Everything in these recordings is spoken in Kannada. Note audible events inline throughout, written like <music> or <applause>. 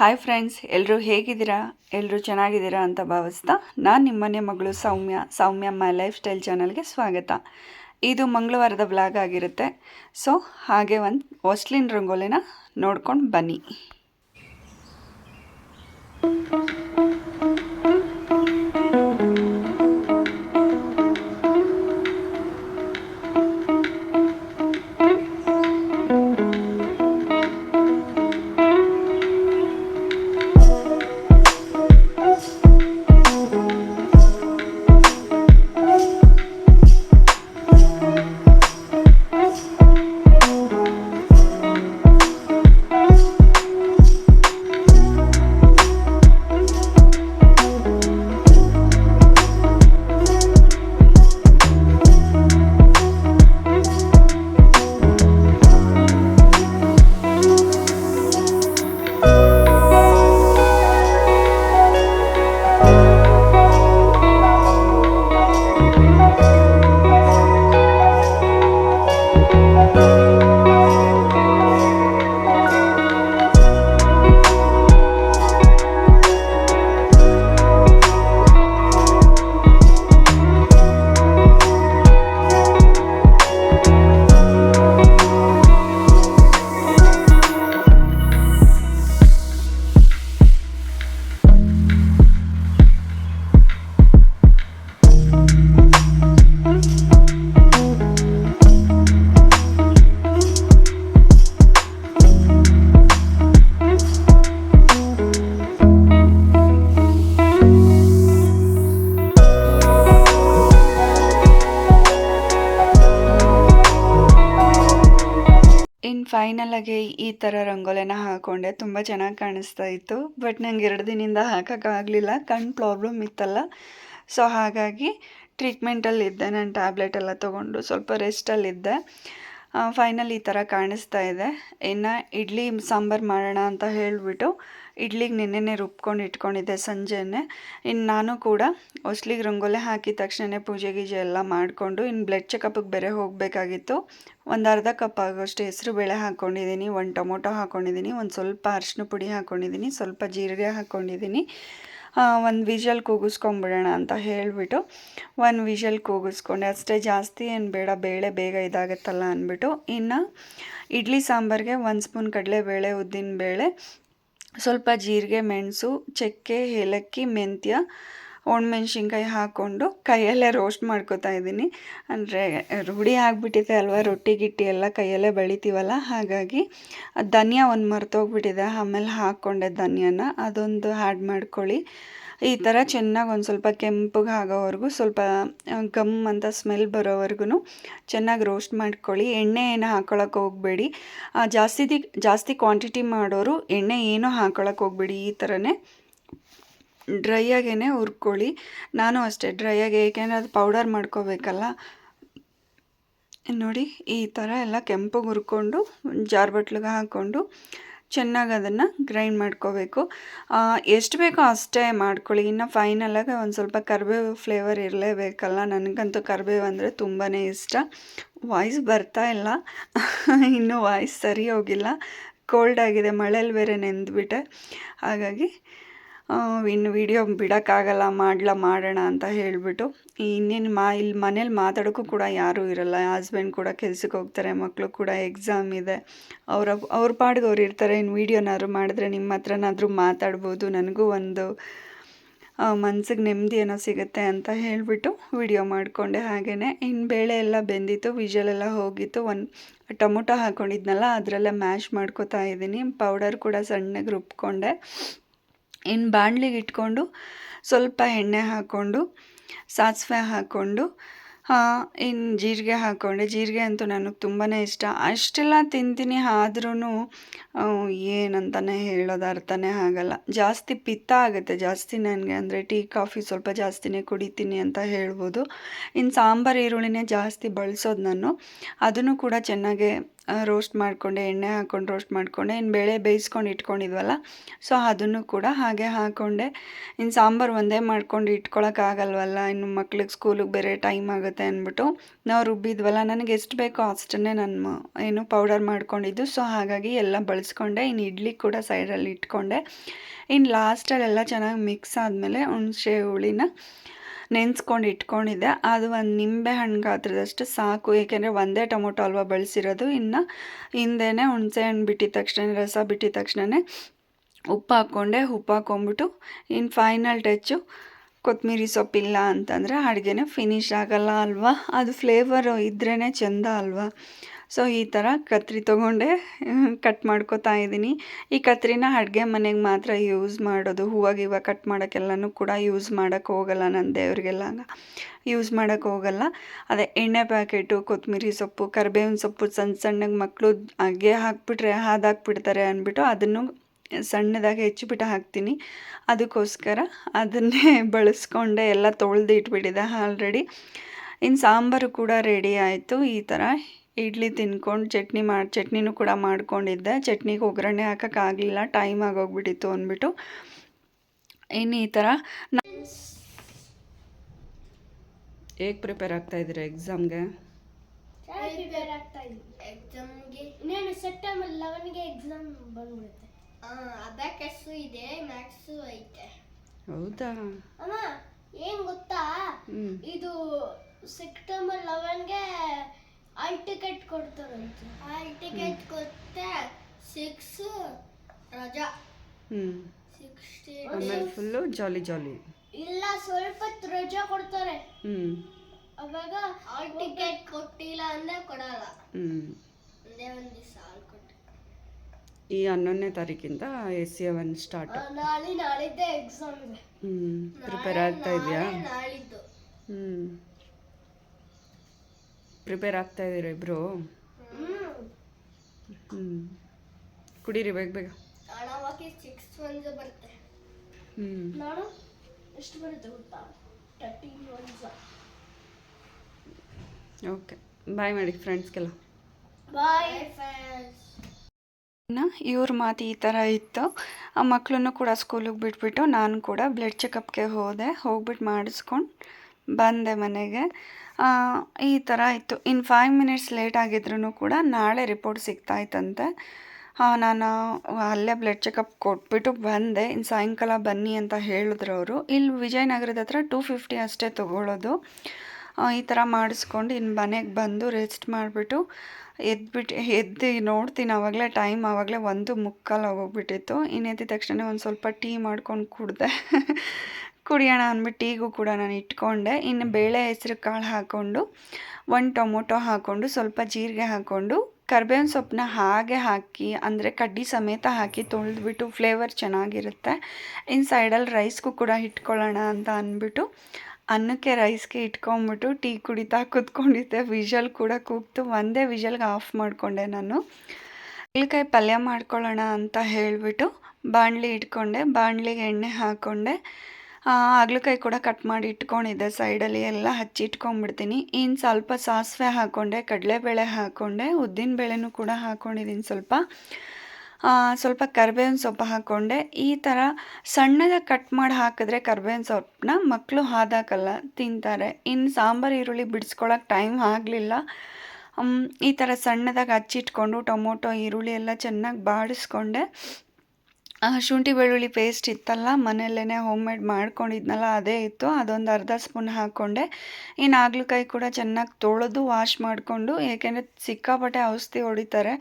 ಹಾಯ್ ಫ್ರೆಂಡ್ಸ್ ಎಲ್ಲರೂ ಹೇಗಿದ್ದೀರಾ? ಎಲ್ಲರೂ ಚೆನ್ನಾಗಿದ್ದೀರಾ ಅಂತ ಭಾವಿಸ್ತಾ ನಾನು ನಿಮ್ಮನೆ ಮಗಳು ಸೌಮ್ಯ ಸೌಮ್ಯ ಮೈ ಲೈಫ್ ಸ್ಟೈಲ್ ಚಾನಲ್ಗೆ ಸ್ವಾಗತ. ಇದು ಮಂಗಳವಾರದ ಬ್ಲಾಗ್ ಆಗಿರುತ್ತೆ. ಸೊ ಹಾಗೆ ಒಂದು ಹೊಸ್ಲಿನ್ ರಂಗೋಲಿನ ನೋಡ್ಕೊಂಡು ಬನ್ನಿ. ಈ ಥರ ರಂಗೋಲಿನ ಹಾಕೊಂಡೆ ತುಂಬ ಚೆನ್ನಾಗಿ ಕಾಣಿಸ್ತಾ ಇತ್ತು. ಬಟ್ ನಂಗೆ ಎರಡು ದಿನದಿಂದ ಹಾಕೋಕ್ಕಾಗಲಿಲ್ಲ ಕಣ್ಣು ಪ್ರಾಬ್ಲಮ್ ಇತ್ತಲ್ಲ. ಸೊ ಹಾಗಾಗಿ ಟ್ರೀಟ್ಮೆಂಟಲ್ಲಿದ್ದೆ ನಾನು ಟ್ಯಾಬ್ಲೆಟ್ ಎಲ್ಲ ತೊಗೊಂಡು ಸ್ವಲ್ಪ ರೆಸ್ಟಲ್ಲಿದ್ದೆ ಫೈನಲ್ ಈ ಥರ ಕಾಣಿಸ್ತಾ ಇದೆ. ಇನ್ನು ಇಡ್ಲಿ ಸಾಂಬಾರು ಮಾಡೋಣ ಅಂತ ಹೇಳಿಬಿಟ್ಟು ಇಡ್ಲಿಗೆ ನೆನ್ನೆನೆ ರುಬ್ಕೊಂಡು ಇಟ್ಕೊಂಡಿದ್ದೆ ಸಂಜೆನೆ. ಇನ್ನು ನಾನು ಕೂಡ ಹೊಸ್ಲಿಗೆ ರಂಗೋಲೆ ಹಾಕಿದ ತಕ್ಷಣ ಪೂಜೆ ಗೀಜೆ ಎಲ್ಲ ಮಾಡಿಕೊಂಡು ಇನ್ನು ಬ್ಲಡ್ ಚೆಕಪ್ಗೆ ಬೇರೆ ಹೋಗಬೇಕಾಗಿತ್ತು. ಒಂದು ಅರ್ಧ ಕಪ್ ಆಗೋಷ್ಟು ಹೆಸರು ಬೇಳೆ ಹಾಕ್ಕೊಂಡಿದ್ದೀನಿ ಒಂದು ಟೊಮೊಟೊ ಹಾಕ್ಕೊಂಡಿದ್ದೀನಿ ಒಂದು ಸ್ವಲ್ಪ ಅರಿಶಿನ ಪುಡಿ ಹಾಕ್ಕೊಂಡಿದ್ದೀನಿ ಸ್ವಲ್ಪ ಜೀರಿಗೆ ಹಾಕ್ಕೊಂಡಿದ್ದೀನಿ ಒಂದು ವಿಷಲ್ ಕೂಗಿಸ್ಕೊಂಬಿಡೋಣ ಅಂತ ಹೇಳಿಬಿಟ್ಟು ಒಂದು ವಿಷಲ್ ಕೂಗಿಸ್ಕೊಂಡೆ. ಅಷ್ಟೇ ಜಾಸ್ತಿ ಏನು ಬೇಡ, ಬೇಳೆ ಬೇಗ ಇದಾಗುತ್ತಲ್ಲ ಅಂದ್ಬಿಟ್ಟು ಇನ್ನು ಇಡ್ಲಿ ಸಾಂಬಾರಿಗೆ ಒಂದು ಸ್ಪೂನ್ ಕಡಲೆಬೇಳೆ ಉದ್ದಿನಬೇಳೆ ಸ್ವಲ್ಪ ಜೀರಿಗೆ, ಮೆಣಸು, ಚಕ್ಕೆ, ಏಲಕ್ಕಿ, ಮೆಂತ್ಯ, ಒಣಮೆಣ್ಸಿನ್ಕಾಯಿ ಹಾಕ್ಕೊಂಡು ಕೈಯಲ್ಲೇ ರೋಸ್ಟ್ ಮಾಡ್ಕೋತಾ ಇದ್ದೀನಿ. ಅಂದರೆ ರೂಢಿ ಆಗಿಬಿಟ್ಟಿದೆ ಅಲ್ವಾ, ರೊಟ್ಟಿ, ಗಿಟ್ಟಿ ಎಲ್ಲ ಕೈಯಲ್ಲೇ ಬೆಳಿತೀವಲ್ಲ, ಹಾಗಾಗಿ ಧನಿಯಾ ಒಂದು ಮರ್ತೋಗ್ಬಿಟ್ಟಿದೆ ಆಮೇಲೆ ಹಾಕ್ಕೊಂಡೆ ಧನಿಯಾನ, ಅದೊಂದು ಆ್ಯಡ್ ಮಾಡ್ಕೊಳ್ಳಿ. ಈ ಥರ ಚೆನ್ನಾಗಿ ಒಂದು ಸ್ವಲ್ಪ ಕೆಂಪಗೆ ಆಗೋವರೆಗೂ ಸ್ವಲ್ಪ ಗಮ್ ಅಂತ ಸ್ಮೆಲ್ ಬರೋವರೆಗೂ ಚೆನ್ನಾಗಿ ರೋಸ್ಟ್ ಮಾಡ್ಕೊಳ್ಳಿ. ಎಣ್ಣೆ ಏನು ಹಾಕೊಳ್ಳೋಕೆ ಹೋಗಬೇಡಿ. ಜಾಸ್ತಿ ಜಾಸ್ತಿ ಕ್ವಾಂಟಿಟಿ ಮಾಡೋರು ಎಣ್ಣೆ ಏನೂ ಹಾಕೊಳ್ಳೋಕೆ ಹೋಗಬೇಡಿ. ಈ ಥರನೇ ಡ್ರೈ ಆಗೇ ಹುರ್ಕೊಳ್ಳಿ. ನಾನು ಅಷ್ಟೇ ಡ್ರೈ ಆಗಿ, ಏಕೆಂದರೆ ಅದು ಪೌಡರ್ ಮಾಡ್ಕೋಬೇಕಲ್ಲ. ನೋಡಿ, ಈ ಥರ ಎಲ್ಲ ಕೆಂಪಗೆ ಹುರ್ಕೊಂಡು, ಜಾರ್ ಬಟ್ಲಿಗೆ ಹಾಕ್ಕೊಂಡು ಚೆನ್ನಾಗಿ ಅದನ್ನು ಗ್ರೈಂಡ್ ಮಾಡ್ಕೋಬೇಕು ಎಷ್ಟು ಬೇಕೋ ಅಷ್ಟೇ ಮಾಡ್ಕೊಳ್ಳಿ. ಇನ್ನು ಫೈನಲಾಗಿ ಒಂದು ಸ್ವಲ್ಪ ಕರಿಬೇವು ಫ್ಲೇವರ್ ಇರಲೇಬೇಕಲ್ಲ. ನನಗಂತೂ ಕರಿಬೇವು ಅಂದರೆ ತುಂಬಾ ಇಷ್ಟ. ವಾಯ್ಸ್ ಬರ್ತಾ ಇಲ್ಲ. <laughs> ಇನ್ನೂ ವಾಯ್ಸ್ ಸರಿ ಹೋಗಿಲ್ಲ. ಕೋಲ್ಡ್ ಆಗಿದೆ. ಮಳೇಲಿ ಬೇರೆ ನೆಂದ್ಬಿಟ್ಟೆ. ಹಾಗಾಗಿ ಇನ್ನು ವೀಡಿಯೋ ಬಿಡೋಕ್ಕಾಗಲ್ಲ, ಮಾಡಲ, ಮಾಡೋಣ ಅಂತ ಹೇಳಿಬಿಟ್ಟು, ಇನ್ನೇನು ಮಾ ಇಲ್ಲಿ ಮನೇಲಿ ಮಾತಾಡೋಕ್ಕೂ ಕೂಡ ಯಾರೂ ಇರಲ್ಲ. ಹಸ್ಬೆಂಡ್ ಕೂಡ ಕೆಲ್ಸಕ್ಕೆ ಹೋಗ್ತಾರೆ ಮಕ್ಕಳು ಕೂಡ ಎಕ್ಸಾಮ್ ಇದೆ. ಅವರ, ಅವ್ರ ಪಾಡಿಗೆ ಅವ್ರು ಇರ್ತಾರೆ. ಇನ್ನು ವೀಡಿಯೋನಾದ್ರು ಮಾಡಿದ್ರೆ ನಿಮ್ಮ ಹತ್ರನಾದರೂ ಮಾತಾಡ್ಬೋದು. ನನಗೂ ಒಂದು ಮನ್ಸಿಗೆ ನೆಮ್ಮದಿ ಏನೋ ಸಿಗುತ್ತೆ ಅಂತ ಹೇಳಿಬಿಟ್ಟು ವಿಡಿಯೋ ಮಾಡಿಕೊಂಡೆ ಹಾಗೇ ಇನ್ನು ಬೇಳೆ ಎಲ್ಲ ಬೆಂದಿತ್ತು ವಿಜಲೆಲ್ಲ ಹೋಗಿತ್ತು. ಒಂದು ಟೊಮೊಟೊ ಹಾಕ್ಕೊಂಡಿದ್ನಲ್ಲ ಅದರಲ್ಲೇ ಮ್ಯಾಶ್ ಮಾಡ್ಕೋತಾ ಇದ್ದೀನಿ. ಪೌಡರ್ ಕೂಡ ಸಣ್ಣಗೆ ರುಬ್ಕೊಂಡೆ. ಇನ್ನು ಬಾಣ್ಲಿಗೆ ಇಟ್ಕೊಂಡು ಸ್ವಲ್ಪ ಎಣ್ಣೆ ಹಾಕ್ಕೊಂಡು, ಸಾಸಿವೆ ಹಾಕ್ಕೊಂಡು ಇನ್ನು ಜೀರಿಗೆ ಹಾಕ್ಕೊಂಡೆ. ಜೀರಿಗೆ ಅಂತೂ ನನಗೆ ತುಂಬಾ ಇಷ್ಟ. ಅಷ್ಟೆಲ್ಲ ತಿಂತೀನಿ ಆದ್ರೂ ಏನಂತಲೇ ಹೇಳೋದು ಅರ್ಥನೇ ಆಗಲ್ಲ. ಜಾಸ್ತಿ ಪಿತ್ತ ಆಗುತ್ತೆ. ಜಾಸ್ತಿ ನನಗೆ ಅಂದರೆ ಟೀ, ಕಾಫಿ ಸ್ವಲ್ಪ ಜಾಸ್ತಿನೇ ಕುಡಿತೀನಿ ಅಂತ ಹೇಳ್ಬೋದು. ಇನ್ನು ಸಾಂಬಾರು, ಈರುಳ್ಳಿನೇ ಜಾಸ್ತಿ ಬಳಸೋದು ನಾನು. ಅದನ್ನು ಕೂಡ ಚೆನ್ನಾಗೆ ರೋಸ್ಟ್ ಮಾಡಿಕೊಂಡೆ, ಎಣ್ಣೆ ಹಾಕ್ಕೊಂಡು ರೋಸ್ಟ್ ಮಾಡಿಕೊಂಡೆ ಇನ್ನು ಬೇಳೆ ಬೇಯಿಸ್ಕೊಂಡು ಇಟ್ಕೊಂಡಿದ್ವಲ್ಲ ಸೊ ಅದನ್ನು ಕೂಡ ಹಾಗೆ ಹಾಕ್ಕೊಂಡೆ ಇನ್ನು ಸಾಂಬಾರು ಒಂದೇ ಮಾಡ್ಕೊಂಡು ಇಟ್ಕೊಳಕ್ಕಾಗಲ್ವಲ್ಲ ಇನ್ನು ಮಕ್ಳಿಗೆ ಸ್ಕೂಲಿಗೆ ಬೇರೆ ಟೈಮ್ ಆಗುತ್ತೆ ಅಂದ್ಬಿಟ್ಟು. ನಾವು ರುಬ್ಬಿದ್ವಲ್ಲ, ನನಗೆ ಎಷ್ಟು ಬೇಕೋ ಅಷ್ಟನ್ನೇ ನಾನು ಏನು ಪೌಡರ್ ಮಾಡ್ಕೊಂಡಿದ್ದು ಸೊ ಹಾಗಾಗಿ ಎಲ್ಲ ಬಳಸ್ಕೊಂಡೆ. ಇನ್ನು ಇಡ್ಲಿ ಕೂಡ ಸೈಡಲ್ಲಿ ಇಟ್ಕೊಂಡೆ. ಇನ್ನು ಲಾಸ್ಟಲ್ಲೆಲ್ಲ ಚೆನ್ನಾಗಿ ಮಿಕ್ಸ್ ಆದಮೇಲೆ ಹುಣಸೆ ಹುಳಿನ ನೆನೆಸ್ಕೊಂಡು ಇಟ್ಕೊಂಡಿದ್ದೆ. ಅದು ಒಂದು ನಿಂಬೆ ಹಣ್ಣು ಗಾತ್ರದಷ್ಟು ಸಾಕು. ಏಕೆಂದರೆ ಒಂದೇ ಟೊಮೊಟೊ ಅಲ್ವಾ ಬಳಸಿರೋದು. ಇನ್ನು ಹಿಂದೆನೇ ಹುಣಸೆ ಹಣ್ಣು ಬಿಟ್ಟಿದ ತಕ್ಷಣ ರಸ ಬಿಟ್ಟಿದ ತಕ್ಷಣವೇ ಉಪ್ಪು ಹಾಕ್ಕೊಂಡೆ. ಉಪ್ಪು ಹಾಕ್ಕೊಂಬಿಟ್ಟು ಇನ್ನು ಫೈನಲ್ ಟಚ್ಚು ಕೊತ್ತಂಬರಿ ಸೊಪ್ಪಿಲ್ಲ ಅಂತಂದರೆ ಅಡುಗೆನೇ ಫಿನಿಶ್ ಆಗಲ್ಲ ಅಲ್ವಾ? ಅದು ಫ್ಲೇವರು ಇದ್ರೇ ಚೆಂದ ಅಲ್ವಾ? ಸೊ, ಈ ಥರ ಕತ್ರಿ ತೊಗೊಂಡೆ ಕಟ್ ಮಾಡ್ಕೋತಾ ಇದ್ದೀನಿ. ಈ ಕತ್ರಿನ ಅಡುಗೆ ಮನೆಗೆ ಮಾತ್ರ ಯೂಸ್ ಮಾಡೋದು. ಹೂವು ಗಿವ ಕಟ್ ಮಾಡೋಕ್ಕೆಲ್ಲನೂ ಕೂಡ ಯೂಸ್ ಮಾಡೋಕ್ಕೆ ಹೋಗಲ್ಲ ನನ್ನ ದೇವ್ರಿಗೆಲ್ಲ ಯೂಸ್ ಮಾಡೋಕ್ಕೆ ಹೋಗಲ್ಲ. ಅದೇ ಎಣ್ಣೆ ಪ್ಯಾಕೆಟು ಕೊತ್ತಂಬರಿ ಸೊಪ್ಪು, ಕರಿಬೇವಿನ ಸೊಪ್ಪು ಸಣ್ಣ ಸಣ್ಣಗೆ ಮಕ್ಕಳು ಅಗ್ಗೆ ಹಾಕ್ಬಿಟ್ರೆ ಹಾದಾಕ್ಬಿಡ್ತಾರೆ ಅಂದ್ಬಿಟ್ಟು ಅದನ್ನು ಸಣ್ಣದಾಗಿ ಹೆಚ್ಚಿಬಿಟ್ಟು ಹಾಕ್ತೀನಿ. ಅದಕ್ಕೋಸ್ಕರ ಅದನ್ನೇ <laughs> ಬಳಸ್ಕೊಂಡೆ ಎಲ್ಲ ತೊಳೆದು ಇಟ್ಬಿಟ್ಟಿದೆ ಆಲ್ರೆಡಿ. ಇನ್ನು ಸಾಂಬಾರು ಕೂಡ ರೆಡಿ ಆಯಿತು. ಈ ಥರ ಇಡ್ಲಿ ತಿನ್ಕೊಂಡು ಚಟ್ನಿ ಮಾಡಿ ಚಟ್ನಿನೂ ಕೂಡ ಮಾಡ್ಕೊಂಡಿದ್ದೆ. ಚಟ್ನಿಗೆ ಒಗ್ಗರಣೆ ಹಾಕೋಕ್ಕಾಗಲಿಲ್ಲ ಟೈಮ್ ಆಗೋಗ್ಬಿಟ್ಟಿತ್ತು ಅಂದ್ಬಿಟ್ಟು. ಇನ್ನು ಈ ಥರ ಹೇಗೆ ಪ್ರಿಪೇರ್ ಆಗ್ತಾ ಇದ್ದೀರಾ ಎಕ್ಸಾಮ್ಗೆ? ಹೌದಾ? ಅಮ್ಮ ಏನ್ ಗೊತ್ತಾ? ಇದು ಸೆಪ್ಟೆಂಬರ್ ಲೆವೆನ್ಗೆ ಆಲ್ ಟಿಕೆಟ್ ಕೊಡ್ತಾರಂತೆ. ಆಲ್ ಟಿಕೆಟ್ ಕೊಟ್ಟೆ ಸಿಕ್ಸ್ ರಜಾ. ಹ್ಞೂ ಸಿಕ್ಸ್ಟೀನ್ ಆಮೇಲೆ ಫುಲ್ಲು ಜಾಲಿ ಜಾಲಿ ಇಲ್ಲ ಸ್ವಲ್ಪ ಹೊತ್ತು ರಜಾ ಕೊಡ್ತಾರೆ. ಹ್ಞೂ ಅವಾಗ ಆಲ್ ಟಿಕೆಟ್ ಕೊಟ್ಟಿಲ್ಲ ಅಂದ್ರೆ ಕೊಡಲ್ಲ. ಹ್ಞೂ ಒಂದೇ ಒಂದ್ ದಿವಸ ಆಲ್ ಕೊಟ್ಟು ಈ ಹನ್ನೊಂದನೇ ತಾರೀಕಿಂದ ಎ ಸಿ ಒನ್ ಸ್ಟಾರ್ಟ್ ನಾಳೆ ನಾಳಿದ್ದೆ ಎಕ್ಸಾಮ್ ಇದೆ. ಹ್ಞೂ ಪ್ರಿಪೇರ್ ಆಗ್ತಾ ಇದೆಯಾ? ನಾಳಿದ್ದು. ಹ್ಞೂ ಪ್ರಿಪೇರ್ ಆಗ್ತಾ ಇದ್ದೀರಾ ಇಬ್ಬರು ಹ್ಮ್. ಹ್ಞೂ ಕುಡೀರಿ ಬೇಗ ಬೇಗ. ನಾಳವಾಗಿ ಸಿಕ್ಸ್ ಒನ್ಸ್ ಬರುತ್ತೆ. ಹ್ಞೂ ನಾನು ಎಷ್ಟು ಬರುತ್ತೆ ಗೊತ್ತಾ? Thirteen once okay. ಬಾಯ್ ಮಾಡಿ ಫ್ರೆಂಡ್ಸ್ಗೆಲ್ಲ ಬಾಯ್ ಫ್ರೆಂಡ್ಸ್ ಇನ್ನು ಇವ್ರ ಮಾತು ಈ ಥರ ಇತ್ತು. ಆ ಮಕ್ಕಳನ್ನು ಕೂಡ ಸ್ಕೂಲಿಗೆ ಬಿಟ್ಬಿಟ್ಟು ನಾನು ಕೂಡ ಬ್ಲಡ್ ಚೆಕಪ್ಗೆ ಹೋದೆ. ಹೋಗ್ಬಿಟ್ಟು ಮಾಡಿಸ್ಕೊಂಡು ಬಂದೆ ಮನೆಗೆ. ಈ ಥರ ಇತ್ತು ಇನ್ನು ಫೈವ್ ಮಿನಿಟ್ಸ್ ಲೇಟ್ ಆಗಿದ್ರೂ ಕೂಡ ನಾಳೆ ರಿಪೋರ್ಟ್ ಸಿಗ್ತಾ ಇತ್ತಂತೆ ಆ, ನಾನು ಅಲ್ಲೇ ಬ್ಲಡ್ ಚೆಕಪ್ ಕೊಟ್ಬಿಟ್ಟು ಬಂದೆ. ಇನ್ನು ಸಾಯಂಕಾಲ ಬನ್ನಿ ಅಂತ ಹೇಳಿದ್ರು ಅವರು. ಇಲ್ಲಿ ವಿಜಯನಗರದ ಹತ್ರ ಟೂ ಫಿಫ್ಟಿ ಅಷ್ಟೇ ತೊಗೊಳ್ಳೋದು ಈ ಥರ ಮಾಡಿಸ್ಕೊಂಡು ಇನ್ನು ಮನೆಗೆ ಬಂದು ರೆಸ್ಟ್ ಮಾಡಿಬಿಟ್ಟು ಎದ್ಬಿಟ್ಟು ಎದ್ದು ನೋಡ್ತೀನಿ. ಆವಾಗಲೇ ಟೈಮ್ ಆವಾಗಲೇ ಒಂದು ಮುಕ್ಕಾಲು ಹೋಗ್ಬಿಟ್ಟಿತ್ತು ಇನ್ನು ಎದ್ದ ತಕ್ಷಣ ಒಂದು ಸ್ವಲ್ಪ ಟೀ ಮಾಡ್ಕೊಂಡು ಕುಡಿದೆ. ಕುಡಿಯೋಣ ಅಂದ್ಬಿಟ್ಟು ಟೀಗೂ ಕೂಡ ನಾನು ಇಟ್ಕೊಂಡೆ. ಇನ್ನು ಬೇಳೆ ಹೆಸರು ಕಾಳು ಹಾಕ್ಕೊಂಡು ಒಂದು ಟೊಮೊಟೊ ಹಾಕ್ಕೊಂಡು ಸ್ವಲ್ಪ ಜೀರಿಗೆ ಹಾಕ್ಕೊಂಡು ಕರ್ಬೇವಿನ ಸೊಪ್ಪನ್ನ ಹಾಗೆ ಹಾಕಿ ಅಂದರೆ ಕಡ್ಡಿ ಸಮೇತ ಹಾಕಿ ತೊಳೆದ್ಬಿಟ್ಟು ಫ್ಲೇವರ್ ಚೆನ್ನಾಗಿರುತ್ತೆ. ಇನ್ನು ಸೈಡಲ್ಲಿ ರೈಸ್ಗೂ ಕೂಡ ಇಟ್ಕೊಳ್ಳೋಣ ಅಂತ ಅಂದ್ಬಿಟ್ಟು ಅನ್ನಕ್ಕೆ ರೈಸ್ಗೆ ಇಟ್ಕೊಂಬಿಟ್ಟು ಟೀ ಕುಡಿತಾ ಕೂತ್ಕೊಂಡಿದ್ದೆ. ವಿಷಲ್ ಕೂಡ ಕೂಗ್ತು. ಒಂದೇ ವಿಷಲ್ಗೆ ಆಫ್ ಮಾಡಿಕೊಂಡೆ ನಾನು. ಹಾಗಲಕಾಯಿ ಪಲ್ಯ ಮಾಡ್ಕೊಳ್ಳೋಣ ಅಂತ ಹೇಳಿಬಿಟ್ಟು ಬಾಣಲಿ ಇಟ್ಕೊಂಡೆ. ಬಾಣಲಿಗೆ ಎಣ್ಣೆ ಹಾಕ್ಕೊಂಡೆ. ಹಾಗಲಕಾಯಿ ಕೂಡ ಕಟ್ ಮಾಡಿ ಇಟ್ಕೊಂಡಿದ್ದೆ. ಸೈಡಲ್ಲಿ ಎಲ್ಲ ಹಚ್ಚಿ ಇಟ್ಕೊಂಡ್ಬಿಡ್ತೀನಿ. ಇನ್ನು ಸ್ವಲ್ಪ ಸಾಸಿವೆ ಹಾಕ್ಕೊಂಡೆ ಕಡಲೆಬೇಳೆ ಹಾಕ್ಕೊಂಡೆ ಉದ್ದಿನ ಬೇಳೆನೂ ಕೂಡ ಹಾಕ್ಕೊಂಡಿದ್ದೀನಿ ಸ್ವಲ್ಪ. ಸ್ವಲ್ಪ ಕರ್ಬೇವಿನ ಸೊಪ್ಪು ಹಾಕ್ಕೊಂಡೆ ಈ ಥರ ಸಣ್ಣದಾಗಿ ಕಟ್ ಮಾಡಿ ಹಾಕಿದ್ರೆ ಕರ್ಬೇವಿನ ಸೊಪ್ಪನ್ನ ಮಕ್ಕಳು ಹಾದಾಕಲ್ಲ, ತಿಂತಾರೆ. ಇನ್ನು ಸಾಂಬಾರು, ಈರುಳ್ಳಿ ಬಿಡಿಸ್ಕೊಳಕ್ಕೆ ಟೈಮ್ ಆಗಲಿಲ್ಲ. ಈ ಥರ ಸಣ್ಣದಾಗಿ ಹಚ್ಚಿಟ್ಕೊಂಡು ಟೊಮೊಟೊ, ಈರುಳ್ಳಿ ಎಲ್ಲ ಚೆನ್ನಾಗಿ ಬಾಡಿಸ್ಕೊಂಡೆ. ಶುಂಠಿ ಬೆಳ್ಳುಳ್ಳಿ ಪೇಸ್ಟ್ ಇತ್ತಲ್ಲ ಮನೆಯಲ್ಲೇ ಹೋಮ್ ಮೇಡ್ ಮಾಡ್ಕೊಂಡಿದ್ನಲ್ಲ, ಅದೇ ಇತ್ತು. ಅದೊಂದು ಅರ್ಧ ಸ್ಪೂನ್ ಹಾಕ್ಕೊಂಡೆ ಇನ್ನು ಹಾಗಲಕಾಯಿ ಕೂಡ ಚೆನ್ನಾಗಿ ತೊಳೆದು ವಾಶ್ ಮಾಡಿಕೊಂಡು, ಏಕೆಂದರೆ ಸಿಕ್ಕಾಪಟ್ಟೆ ಔಷಧಿ ಹೊಡಿತಾರೆ.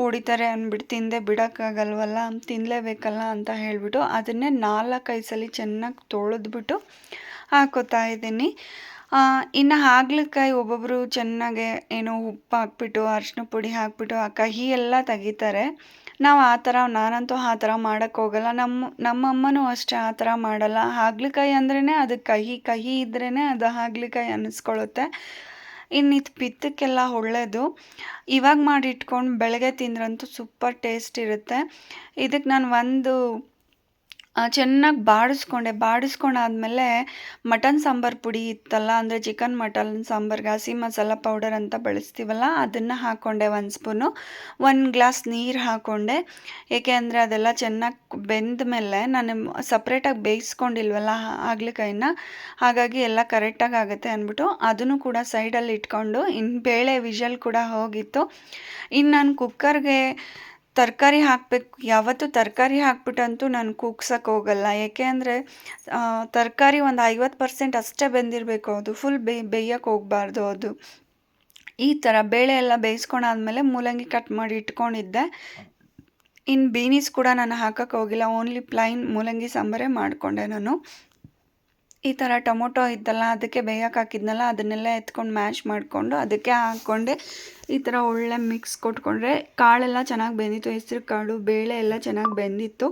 ಹೊಡಿತಾರೆ ಅಂದ್ಬಿಟ್ಟು ತಿಂದೆ ಬಿಡೋಕ್ಕಾಗಲ್ವಲ್ಲ ತಿನ್ನಲೇಬೇಕಲ್ಲ ಅಂತ ಹೇಳಿಬಿಟ್ಟು ಅದನ್ನೇ ನಾಲ್ಕೈದು ಸಲ ಚೆನ್ನಾಗಿ ತೊಳೆದ್ಬಿಟ್ಟು ಹಾಕೋತಾ ಇದ್ದೀನಿ. ಇನ್ನು ಹಾಗಲಕಾಯಿ ಒಬ್ಬೊಬ್ಬರು ಚೆನ್ನಾಗೆ ಏನೋ ಉಪ್ಪು ಹಾಕ್ಬಿಟ್ಟು ಅರಿಶಿನ ಪುಡಿ ಹಾಕ್ಬಿಟ್ಟು, ಆ ಕಹಿ ಎಲ್ಲ ತೆಗಿತಾರೆ. ನಾವು ಆ ಥರ ನಾನಂತೂ ಆ ಥರ ಮಾಡೋಕ್ಕೆ ಹೋಗಲ್ಲ. ನಮ್ಮ ನಮ್ಮಮ್ಮನೂ ಅಷ್ಟೇ ಆ ಥರ ಮಾಡಲ್ಲ. ಹಾಗಲಕಾಯಿ ಅಂದ್ರೇ ಅದು ಕಹಿ ಕಹಿ ಇದ್ರೇ ಅದು ಹಾಗಲಕಾಯಿ ಅನ್ನಿಸ್ಕೊಳ್ಳುತ್ತೆ ಇನ್ನು ಇದು ಪಿತ್ತಕ್ಕೆಲ್ಲ ಒಳ್ಳೆಯದು ಇವಾಗ ಮಾಡಿಟ್ಕೊಂಡು ಬೆಳಗ್ಗೆ ತಿಂದ್ರಂತೂ ಸೂಪರ್ ಟೇಸ್ಟ್ ಇರುತ್ತೆ. ಇದಕ್ಕೆ ನಾನು ಒಂದು ಚೆನ್ನಾಗಿ ಬಾಡಿಸ್ಕೊಂಡೆ. ಬಾಡಿಸ್ಕೊಂಡಾದ್ಮೇಲೆ ಮಟನ್ ಸಾಂಬಾರು ಪುಡಿ ಇತ್ತಲ್ಲ, ಅಂದರೆ ಚಿಕನ್ ಮಟನ್ ಸಾಂಬಾರ್ಗೆ ಹಸಿ ಮಸಾಲ ಪೌಡರ್ ಅಂತ ಬಳಸ್ತೀವಲ್ಲ, ಅದನ್ನು ಹಾಕ್ಕೊಂಡೆ ಒಂದು ಸ್ಪೂನು. ಒಂದು ಗ್ಲಾಸ್ ನೀರು ಹಾಕ್ಕೊಂಡೆ ಏಕೆ ಅಂದರೆ ಅದೆಲ್ಲ ಚೆನ್ನಾಗಿ ಬೆಂದ ಮೇಲೆ ನಾನು ಸಪ್ರೇಟಾಗಿ ಬೇಯಿಸ್ಕೊಂಡಿಲ್ವಲ್ಲ ಹಾಗಲಕಾಯಿನ ಹಾಗಾಗಿ ಎಲ್ಲ ಕರೆಕ್ಟಾಗಿ ಆಗುತ್ತೆ ಅಂದ್ಬಿಟ್ಟು ಅದನ್ನು ಕೂಡ ಸೈಡಲ್ಲಿ ಇಟ್ಕೊಂಡು ಇನ್ನು ಬೇಳೆ ವಿಷಲ್ ಕೂಡ ಹೋಗಿತ್ತು. ಇನ್ನು ನಾನು ಕುಕ್ಕರ್ಗೆ ತರಕಾರಿ ಹಾಕಬೇಕು. ಯಾವತ್ತೂ ತರಕಾರಿ ಹಾಕ್ಬಿಟ್ಟಂತೂ ನಾನು ಕೂಗ್ಸಕ್ಕೆ ಹೋಗಲ್ಲ. ಏಕೆ ಅಂದರೆ ತರಕಾರಿ ಒಂದು ಐವತ್ತು ಪರ್ಸೆಂಟ್ ಅಷ್ಟೇ ಬೆಂದಿರಬೇಕು ಅದು. ಫುಲ್ ಬೇ ಬೇಯಕ್ಕೆ ಹೋಗಬಾರ್ದು ಅದು. ಈ ಥರ ಬೇಳೆ ಎಲ್ಲ ಬೇಯಿಸ್ಕೊಂಡಾದ್ಮೇಲೆ ಮೂಲಂಗಿ ಕಟ್ ಮಾಡಿ ಇಟ್ಕೊಂಡಿದ್ದೆ. ಇನ್ನು ಬೀನೀಸ್ ಕೂಡ ನಾನು ಹಾಕಕ್ಕೆ ಹೋಗಿಲ್ಲ. ಓನ್ಲಿ ಪ್ಲೈನ್ ಮೂಲಂಗಿ ಸಾಂಬಾರೇ ಮಾಡಿಕೊಂಡೆ ನಾನು. ಈ ಥರ ಟೊಮೊಟೊ ಇತ್ತಲ್ಲ ಅದಕ್ಕೆ ಬೇಯಕ್ಕೆ ಹಾಕಿದ್ನಲ್ಲ, ಅದನ್ನೆಲ್ಲ ಎತ್ಕೊಂಡು ಮ್ಯಾಶ್ ಮಾಡಿಕೊಂಡು ಅದಕ್ಕೆ ಹಾಕ್ಕೊಂಡೆ. ಈ ಥರ ಒಳ್ಳೆ ಮಿಕ್ಸ್ ಕೊಟ್ಕೊಂಡ್ರೆ ಕಾಳೆಲ್ಲ ಚೆನ್ನಾಗಿ ಬೆಂದಿತ್ತು, ಹೆಸರು ಕಾಳು, ಬೇಳೆ ಎಲ್ಲ ಚೆನ್ನಾಗಿ ಬೆಂದಿತ್ತು.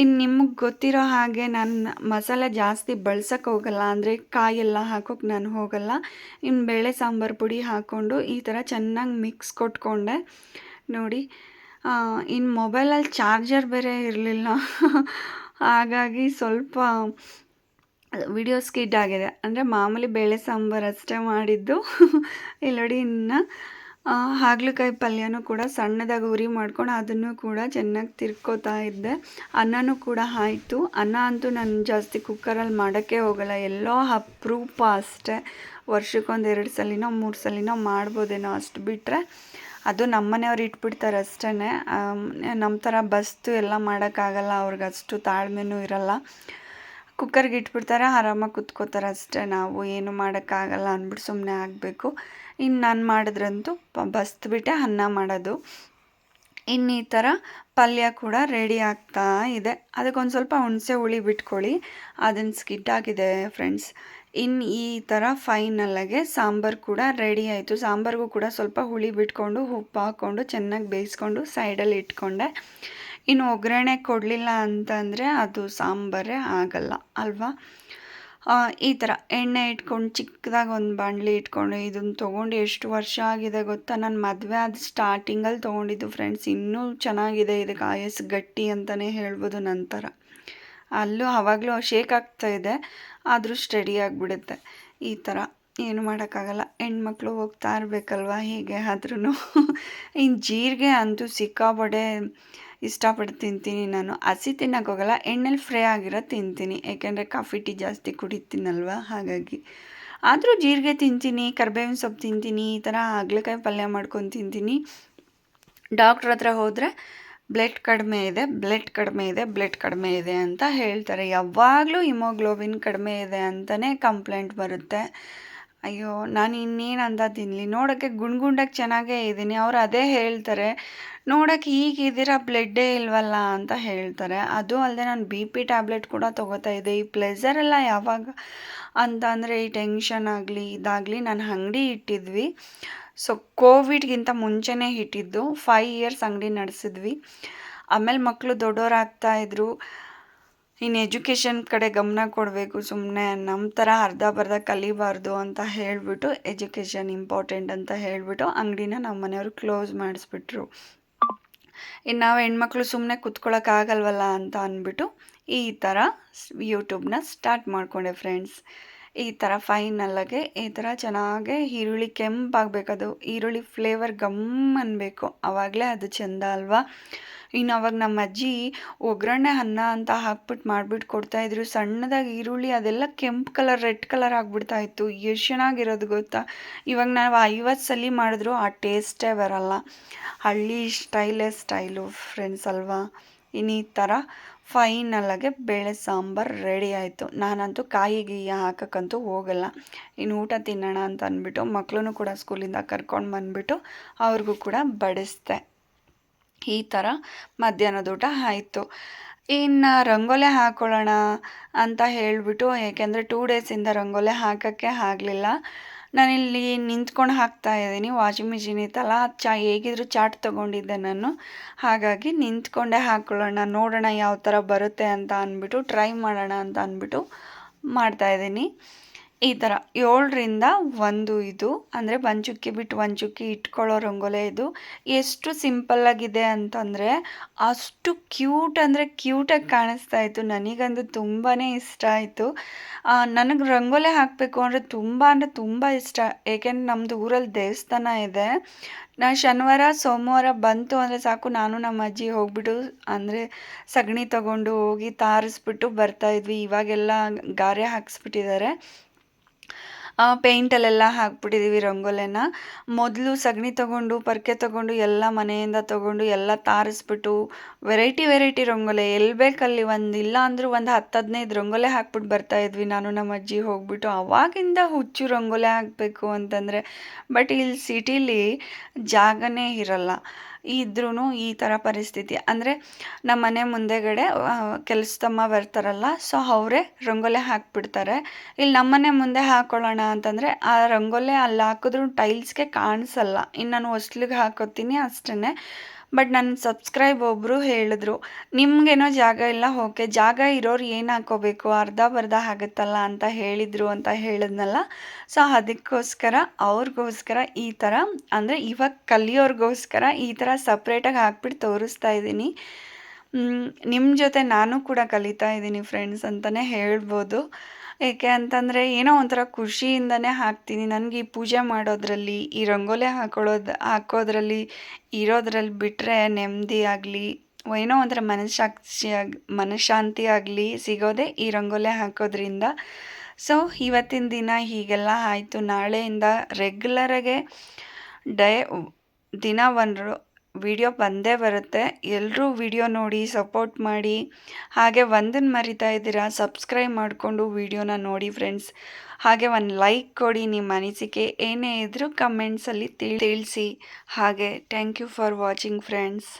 ಇನ್ನು ನಿಮಗೆ ಗೊತ್ತಿರೋ ಹಾಗೆ ನಾನು ಮಸಾಲೆ ಜಾಸ್ತಿ ಬಳಸೋಕೆ ಹೋಗಲ್ಲ, ಅಂದರೆ ಕಾಯೆಲ್ಲ ಹಾಕೋಕ್ಕೆ ನಾನು ಹೋಗಲ್ಲ. ಇನ್ನು ಬೇಳೆ ಸಾಂಬಾರು ಪುಡಿ ಹಾಕ್ಕೊಂಡು ಈ ಥರ ಚೆನ್ನಾಗಿ ಮಿಕ್ಸ್ ಕೊಟ್ಕೊಂಡೆ. ನೋಡಿ ಇನ್ನು ಮೊಬೈಲಲ್ಲಿ ಚಾರ್ಜರ್ ಬೇರೆ ಇರಲಿಲ್ಲ. ಹಾಗಾಗಿ ಸ್ವಲ್ಪ ವಿಡಿಯೋ ಸ್ಕಿಡ್ ಆಗಿದೆ ಅಂದರೆ ಮಾಮೂಲಿ ಬೇಳೆ ಸಾಂಬಾರು ಅಷ್ಟೇ ಮಾಡಿದ್ದು. <laughs> ಇಲ್ಲಿ ನೋಡಿ, ಇನ್ನು ಹಾಗಲಕಾಯಿ ಪಲ್ಯನೂ ಕೂಡ ಸಣ್ಣದಾಗಿ ಉರಿ ಮಾಡ್ಕೊಂಡು ಅದನ್ನು ಕೂಡ ಚೆನ್ನಾಗಿ ತಿರ್ಕೋತಾ ಇದ್ದೆ. ಅನ್ನನೂ ಕೂಡ ಆಯಿತು. ಅನ್ನ ಅಂತೂ ನಾನು ಜಾಸ್ತಿ ಕುಕ್ಕರಲ್ಲಿ ಮಾಡೋಕ್ಕೆ ಹೋಗಲ್ಲ. ಎಲ್ಲೋ ಅಪ್ರೂಪ ಅಷ್ಟೇ. ವರ್ಷಕ್ಕೊಂದು ಎರಡು ಸಲಿನೋ, ಮೂರು ಸಲಿನೋ ಮಾಡ್ಬೋದೇನೋ ಅಷ್ಟು ಬಿಟ್ಟರೆ ಅದು ನಮ್ಮ ಮನೆಯವ್ರು ಇಟ್ಬಿಡ್ತಾರೆ ಅಷ್ಟೇ ನಮ್ಮ ಥರ ಬಸ್ತು ಎಲ್ಲ ಮಾಡೋಕ್ಕಾಗಲ್ಲ. ಅವ್ರಿಗೆ ಅಷ್ಟು ತಾಳ್ಮೆನೂ ಇರಲ್ಲ. ಕುಕ್ಕರ್ಗೆ ಇಟ್ಬಿಡ್ತಾರೆ, ಆರಾಮಾಗಿ ಕುತ್ಕೋತಾರೆ ಅಷ್ಟೇ. ನಾವು ಏನು ಮಾಡೋಕ್ಕಾಗಲ್ಲ ಅಂದ್ಬಿಟ್ಟು ಸುಮ್ಮನೆ ಆಗಬೇಕು. ಇನ್ನು ನಾನು ಮಾಡಿದ್ರಂತೂ ಬಸ್ತ್ಬಿಟ್ಟೆ ಅನ್ನ ಮಾಡೋದು. ಇನ್ನು ಈ ಥರ ಪಲ್ಯ ಕೂಡ ರೆಡಿ ಆಗ್ತಾ ಇದೆ. ಅದಕ್ಕೊಂದು ಸ್ವಲ್ಪ ಹುಣಸೆ ಹುಳಿ ಬಿಟ್ಕೊಳ್ಳಿ. ಅದನ್ನು ಸ್ಕಿಡ್ ಆಗಿದೆ ಫ್ರೆಂಡ್ಸ್. ಇನ್ನು ಈ ಥರ ಫೈನಲ್ಲಾಗೆ ಸಾಂಬಾರು ಕೂಡ ರೆಡಿ ಆಯಿತು. ಸಾಂಬಾರಿಗೂ ಕೂಡ ಸ್ವಲ್ಪ ಹುಳಿ ಬಿಟ್ಕೊಂಡು ಉಪ್ಪು ಹಾಕ್ಕೊಂಡು ಚೆನ್ನಾಗಿ ಬೇಯಿಸ್ಕೊಂಡು ಸೈಡಲ್ಲಿ ಇಟ್ಕೊಂಡೆ. ಇನ್ನು ಒಗ್ಗರಣೆ ಕೊಡಲಿಲ್ಲ ಅಂತಂದರೆ ಅದು ಸಾಂಬಾರೇ ಆಗಲ್ಲ, ಅಲ್ವಾ? ಈ ಥರ ಎಣ್ಣೆ ಇಟ್ಕೊಂಡು ಚಿಕ್ಕದಾಗಿ ಒಂದು ಬಾಣಲಿ ಇಟ್ಕೊಂಡು ಇದನ್ನು ತೊಗೊಂಡು ಎಷ್ಟು ವರ್ಷ ಆಗಿದೆ ಗೊತ್ತಾ? ನಾನು ಮದುವೆ ಆದ ಸ್ಟಾರ್ಟಿಂಗಲ್ಲಿ ತೊಗೊಂಡಿದ್ದು ಫ್ರೆಂಡ್ಸ್ ಇನ್ನೂ ಚೆನ್ನಾಗಿದೆ ಇದಕ್ಕೆ ಆಯಸ್ ಗಟ್ಟಿ ಅಂತಲೇ ಹೇಳ್ಬೋದು ನಂತರ ಅಲ್ಲೂ ಆವಾಗಲೂ ಶೇಕ್ ಆಗ್ತಾ ಇದೆ, ಆದರೂ ಸ್ಟಡಿ ಆಗಿಬಿಡುತ್ತೆ. ಈ ಥರ ಏನು ಮಾಡೋಕ್ಕಾಗಲ್ಲ, ಹೆಣ್ಮಕ್ಳು ಹೋಗ್ತಾ ಇರಬೇಕಲ್ವ ಹೀಗೆ ಆದ್ರೂ ಇನ್ನು ಜೀರಿಗೆ ಅಂತೂ ಸಿಕ್ಕಾಪಟ್ಟೆ ಇಷ್ಟಪಟ್ಟು ತಿಂತೀನಿ ನಾನು. ಹಸಿ ತಿನ್ನೋಕೆ ಹೋಗಲ್ಲ ಎಣ್ಣೆಲಿ ಫ್ರೈ ಆಗಿರೋ ತಿಂತೀನಿ. ಏಕೆಂದರೆ ಕಾಫಿ, ಟೀ ಜಾಸ್ತಿ ಕುಡಿತೀನಲ್ವ ಹಾಗಾಗಿ. ಆದರೂ ಜೀರಿಗೆ ತಿಂತೀನಿ, ಕರ್ಬೇವಿನ ಸೊಪ್ಪು ತಿಂತೀನಿ, ಈ ಥರ ಹಾಗಲಕಾಯಿ ಪಲ್ಯ ಮಾಡ್ಕೊಂಡು ತಿಂತೀನಿ. ಡಾಕ್ಟ್ರ್ ಹತ್ರ ಹೋದರೆ ಬ್ಲಡ್ ಕಡಿಮೆ ಇದೆ, ಬ್ಲಡ್ ಕಡಿಮೆ ಇದೆ, ಬ್ಲಡ್ ಕಡಿಮೆ ಇದೆ ಅಂತ ಹೇಳ್ತಾರೆ. ಯಾವಾಗಲೂ ಹಿಮೋಗ್ಲೋಬಿನ್ ಕಡಿಮೆ ಇದೆ ಅಂತಲೇ ಕಂಪ್ಲೇಂಟ್ ಬರುತ್ತೆ. ಅಯ್ಯೋ, ನಾನು ಇನ್ನೇನು ಅಂತ ತಿನ್ನಲಿ ನೋಡೋಕ್ಕೆ ಗುಂಡ್ಗುಂಡಾಗಿ ಚೆನ್ನಾಗೇ ಇದ್ದೀನಿ ಅವ್ರು ಅದೇ ಹೇಳ್ತಾರೆ ನೋಡೋಕ್ಕೆ ಹೀಗಿದ್ದೀರಾ ಬ್ಲಡ್ಡೇ ಇಲ್ವಲ್ಲ ಅಂತ ಹೇಳ್ತಾರೆ. ಅದು ಅಲ್ಲದೆ ನಾನು ಬಿ ಪಿ ಟ್ಯಾಬ್ಲೆಟ್ ಕೂಡ ತೊಗೋತಾ ಇದ್ದೆ. ಈ ಪ್ಲೆಸರೆಲ್ಲ ಯಾವಾಗ ಅಂತ ಅಂದರೆ, ಈ ಟೆನ್ಷನ್ ಆಗಲಿ, ಇದಾಗಲಿ ನಾನು ಅಂಗಡಿ ಇಟ್ಟಿದ್ವಿ. ಸೊ ಕೋವಿಡ್ಗಿಂತ ಮುಂಚೆನೇ ಇಟ್ಟಿದ್ದು. ಫೈವ್ ಇಯರ್ಸ್ ಅಂಗಡಿ ನಡೆಸಿದ್ವಿ. ಆಮೇಲೆ ಮಕ್ಕಳು ದೊಡ್ಡವರಾಗ್ತಾಯಿದ್ರು ಇನ್ನು ಎಜುಕೇಷನ್ ಕಡೆ ಗಮನ ಕೊಡಬೇಕು ಸುಮ್ಮನೆ ನಮ್ಮ ಥರ ಅರ್ಧ ಬರ್ಧ ಕಲಿಬಾರ್ದು ಅಂತ ಹೇಳಿಬಿಟ್ಟು, ಎಜುಕೇಷನ್ ಇಂಪಾರ್ಟೆಂಟ್ ಅಂತ ಹೇಳಿಬಿಟ್ಟು ಅಂಗಡಿನ ನಮ್ಮ ಮನೆಯವರು ಕ್ಲೋಸ್ ಮಾಡಿಸ್ಬಿಟ್ರು. ಇನ್ನು ನಾವು ಹೆಣ್ಮಕ್ಳು ಸುಮ್ಮನೆ ಕುತ್ಕೊಳ್ಳೋಕ್ಕಾಗಲ್ವಲ್ಲ ಅಂತ ಅಂದ್ಬಿಟ್ಟು ಈ ಥರ ಯೂಟ್ಯೂಬ್ನ ಸ್ಟಾರ್ಟ್ ಮಾಡಿಕೊಂಡೆ ಫ್ರೆಂಡ್ಸ್ ಈ ಥರ ಫೈನಲ್ಲಾಗೆ ಈ ಥರ ಚೆನ್ನಾಗೆ ಈರುಳ್ಳಿ ಕೆಂಪಾಗಬೇಕದು. ಈರುಳ್ಳಿ ಫ್ಲೇವರ್ ಗಮ್ ಅನ್ನಬೇಕು ಆವಾಗಲೇ ಅದು ಚೆಂದ ಅಲ್ವಾ? ಇನ್ನು ಅವಾಗ ನಮ್ಮ ಅಜ್ಜಿ ಒಗ್ಗರಣೆ ಅನ್ನ ಅಂತ ಹಾಕ್ಬಿಟ್ಟು ಮಾಡಿಬಿಟ್ಟು ಕೊಡ್ತಾಯಿದ್ರು ಸಣ್ಣದಾಗಿ ಈರುಳ್ಳಿ ಅದೆಲ್ಲ ಕೆಂಪು ಕಲರ್ ರೆಡ್ ಕಲರ್ ಆಗಿಬಿಡ್ತಾ ಇತ್ತು. ಎಷ್ಟು ಚೆನ್ನಾಗಿರೋದು ಗೊತ್ತಾ? ಇವಾಗ ನಾವು ಐವತ್ತು ಸಲ ಮಾಡಿದ್ರು, ಆ ಟೇಸ್ಟೇ ಬರಲ್ಲ. ಹಳ್ಳಿ ಸ್ಟೈಲೇ ಸ್ಟೈಲು ಫ್ರೆಂಡ್ಸ್ ಅಲ್ವಾ? ಇನ್ನು ಈ ಥರ ಫೈನಲ್ಲಾಗೆ ಬೇಳೆ ಸಾಂಬಾರು ರೆಡಿ ಆಯಿತು. ನಾನಂತೂ ಕಾಯಿ ಗೀಯ ಹಾಕೋಕ್ಕಂತೂ ಹೋಗಲ್ಲ. ಇನ್ನು ಊಟ ತಿನ್ನೋಣ ಅಂತ ಅಂದ್ಬಿಟ್ಟು ಮಕ್ಕಳೂ ಕೂಡ ಸ್ಕೂಲಿಂದ ಕರ್ಕೊಂಡು ಬಂದುಬಿಟ್ಟು ಅವ್ರಿಗೂ ಕೂಡ ಬಡಿಸ್ದೆ. ಈ ಥರ ಮಧ್ಯಾಹ್ನದ ಊಟ ಆಯಿತು. ಇನ್ನು ರಂಗೋಲೆ ಹಾಕ್ಕೊಳ್ಳೋಣ ಅಂತ ಹೇಳಿಬಿಟ್ಟು, ಏಕೆಂದರೆ ಟೂ ಡೇಸಿಂದ ರಂಗೋಲೆ ಹಾಕೋಕ್ಕೆ ಆಗಲಿಲ್ಲ. ನಾನಿಲ್ಲಿ ನಿಂತ್ಕೊಂಡು ಹಾಕ್ತಾ ಇದ್ದೀನಿ. ವಾಷಿಂಗ್ ಮಿಷಿನ್ ಇತ್ತಲ್ಲ ಚಾ ಹೇಗಿದ್ರು ಚಾಟ್ ತೊಗೊಂಡಿದ್ದೆ ನಾನು. ಹಾಗಾಗಿ ನಿಂತ್ಕೊಂಡೇ ಹಾಕ್ಕೊಳ್ಳೋಣ ನೋಡೋಣ ಯಾವ ಥರ ಬರುತ್ತೆ ಅಂತ ಅಂದ್ಬಿಟ್ಟು, ಟ್ರೈ ಮಾಡೋಣ ಅಂತ ಅಂದ್ಬಿಟ್ಟು ಮಾಡ್ತಾಯಿದ್ದೀನಿ ಈ ಥರ ಏಳರಿಂದ ಒಂದು ಇದು, ಅಂದರೆ ಒಂದು ಚುಕ್ಕಿ ಬಿಟ್ಟು ಒಂದು ಚುಕ್ಕಿ ಇಟ್ಕೊಳ್ಳೋ ರಂಗೋಲೆ ಇದು. ಎಷ್ಟು ಸಿಂಪಲ್ಲಾಗಿದೆ ಅಂತಂದರೆ ಅಷ್ಟು ಕ್ಯೂಟ್ ಅಂದರೆ ಕ್ಯೂಟಾಗಿ ಕಾಣಿಸ್ತಾ ಇತ್ತು. ನನಗಂತೂ ತುಂಬಾ ಇಷ್ಟ ಆಯಿತು. ನನಗೆ ರಂಗೋಲೆ ಹಾಕಬೇಕು ಅಂದರೆ ತುಂಬ ಅಂದರೆ ತುಂಬ ಇಷ್ಟ. ಏಕೆಂದರೆ ನಮ್ಮದು ಊರಲ್ಲಿ ದೇವಸ್ಥಾನ ಇದೆ. ನಾ ಶನಿವಾರ, ಸೋಮವಾರ ಬಂತು ಅಂದರೆ ಸಾಕು, ನಾನು ನಮ್ಮ ಅಜ್ಜಿ ಹೋಗ್ಬಿಟ್ಟು ಅಂದರೆ ಸಗಣಿ ತಗೊಂಡು ಹೋಗಿ ತಾರಿಸ್ಬಿಟ್ಟು ಬರ್ತಾಯಿದ್ವಿ ಇವಾಗೆಲ್ಲ ಗಾರೆ ಹಾಕ್ಸ್ಬಿಟ್ಟಿದ್ದಾರೆ. ಪೇಂಟಲ್ಲೆಲ್ಲ ಹಾಕ್ಬಿಟ್ಟಿದ್ದೀವಿ ರಂಗೋಲೆನ ಮೊದಲು ಸಗಣಿ ತೊಗೊಂಡು, ಪರ್ಕೆ ತೊಗೊಂಡು, ಎಲ್ಲ ಮನೆಯಿಂದ ತೊಗೊಂಡು, ಎಲ್ಲ ತಾರಿಸ್ಬಿಟ್ಟು ವೆರೈಟಿ ವೆರೈಟಿ ರಂಗೋಲೆ. ಎಲ್ಲಿ ಬೇಕಲ್ಲಿ ಒಂದು ಇಲ್ಲ ಅಂದರೂ ಒಂದು ಹತ್ತು ಹದಿನೈದು ರಂಗೋಲೆ ಹಾಕ್ಬಿಟ್ಟು ಬರ್ತಾಯಿದ್ವಿ ನಾನು, ನಮ್ಮ ಅಜ್ಜಿ ಹೋಗ್ಬಿಟ್ಟು. ಅವಾಗಿಂದ ಹುಚ್ಚು ರಂಗೋಲೆ ಹಾಕಬೇಕು ಅಂತಂದರೆ ಬಟ್ ಇಲ್ಲಿ ಸಿಟೀಲಿ ಜಾಗನೇ ಇರಲ್ಲ. ಇದ್ರೂ ಈ ಥರ ಪರಿಸ್ಥಿತಿ. ಅಂದರೆ ನಮ್ಮ ಮನೆ ಮುಂದೆಗಡೆ ಕೆಲಸದಮ್ಮ ಬರ್ತಾರಲ್ಲ, ಸೊ ಅವರೇ ರಂಗೋಲೆ ಹಾಕಿಬಿಡ್ತಾರೆ. ಇಲ್ಲಿ ನಮ್ಮ ಮನೆ ಮುಂದೆ ಹಾಕೊಳ್ಳೋಣ ಅಂತಂದರೆ, ಆ ರಂಗೋಲೆ ಅಲ್ಲಿ ಹಾಕಿದ್ರು ಟೈಲ್ಸ್ಗೆ ಕಾಣಿಸಲ್ಲ. ಇನ್ನು ನಾನು ಹೊಸ್ಲಿಗೆ ಹಾಕೋತೀನಿ ಅಷ್ಟೇ ಬಟ್ ನನ್ನ ಸಬ್ಸ್ಕ್ರೈಬ್ ಒಬ್ಬರು ಹೇಳಿದ್ರು, ನಿಮಗೇನೋ ಜಾಗ ಇಲ್ಲ ಓಕೆ ಜಾಗ ಇರೋರು ಏನು ಹಾಕೋಬೇಕು? ಅರ್ಧ ಬರ್ಧ ಆಗುತ್ತಲ್ಲ ಅಂತ ಹೇಳಿದರು ಅಂತ ಹೇಳಿದ್ನಲ್ಲ. ಸೊ, ಅದಕ್ಕೋಸ್ಕರ ಅವ್ರಿಗೋಸ್ಕರ ಈ ಥರ ಅಂದರೆ ಇವಾಗ ಕಲಿಯೋರಿಗೋಸ್ಕರ ಈ ಥರ ಸಪ್ರೇಟಾಗಿ ಹಾಕ್ಬಿಟ್ಟು ತೋರಿಸ್ತಾ ಇದ್ದೀನಿ. ನಿಮ್ಮ ಜೊತೆ ನಾನು ಕೂಡ ಕಲಿತಾ ಇದ್ದೀನಿ ಫ್ರೆಂಡ್ಸ್ ಅಂತಲೇ ಹೇಳ್ಬೋದು. ಏಕೆ ಅಂತಂದರೆ ಏನೋ ಒಂಥರ ಖುಷಿಯಿಂದನೇ ಹಾಕ್ತೀನಿ. ನನಗೆ ಈ ಪೂಜೆ ಮಾಡೋದ್ರಲ್ಲಿ, ಈ ರಂಗೋಲಿ ಹಾಕೊಳ್ಳೋದು, ಹಾಕೋದ್ರಲ್ಲಿ, ಇರೋದ್ರಲ್ಲಿ ಬಿಟ್ಟರೆ ನೆಮ್ಮದಿ ಆಗಲಿ, ಏನೋ ಒಂಥರ ಮನಸ್ಸಾಕ್ಷಿಯಾಗಿ ಮನಃಶಾಂತಿ ಆಗಲಿ ಸಿಗೋದೇ ಈ ರಂಗೋಲೆ ಹಾಕೋದ್ರಿಂದ. ಸೊ ಇವತ್ತಿನ ದಿನ ಹೀಗೆಲ್ಲ ಆಯಿತು. ನಾಳೆಯಿಂದ ರೆಗ್ಯುಲರಾಗೆ ಡೈ, ದಿನ ಒಂದು ವಿಡಿಯೋ ಬಂದೇ ಬರುತ್ತೆ. ಎಲ್ಲರೂ ವಿಡಿಯೋ ನೋಡಿ ಸಪೋರ್ಟ್ ಮಾಡಿ. ಹಾಗೆ ಒಂದನ್ನು ಮರಿತಾ ಇದ್ದೀರಾ, ಸಬ್ಸ್ಕ್ರೈಬ್ ಮಾಡಿಕೊಂಡು ವಿಡಿಯೋನ ನೋಡಿ ಫ್ರೆಂಡ್ಸ್. ಹಾಗೆ ಒಂದು ಲೈಕ್ ಕೊಡಿ ನಿಮ್ಮ ಅನಿಸಿಕೆ. ಏನೇ ಇದ್ದರೂ ಕಮೆಂಟ್ಸಲ್ಲಿ ತಿಳಿ, ತಿಳಿಸಿ. ಹಾಗೆ thank you for watching friends.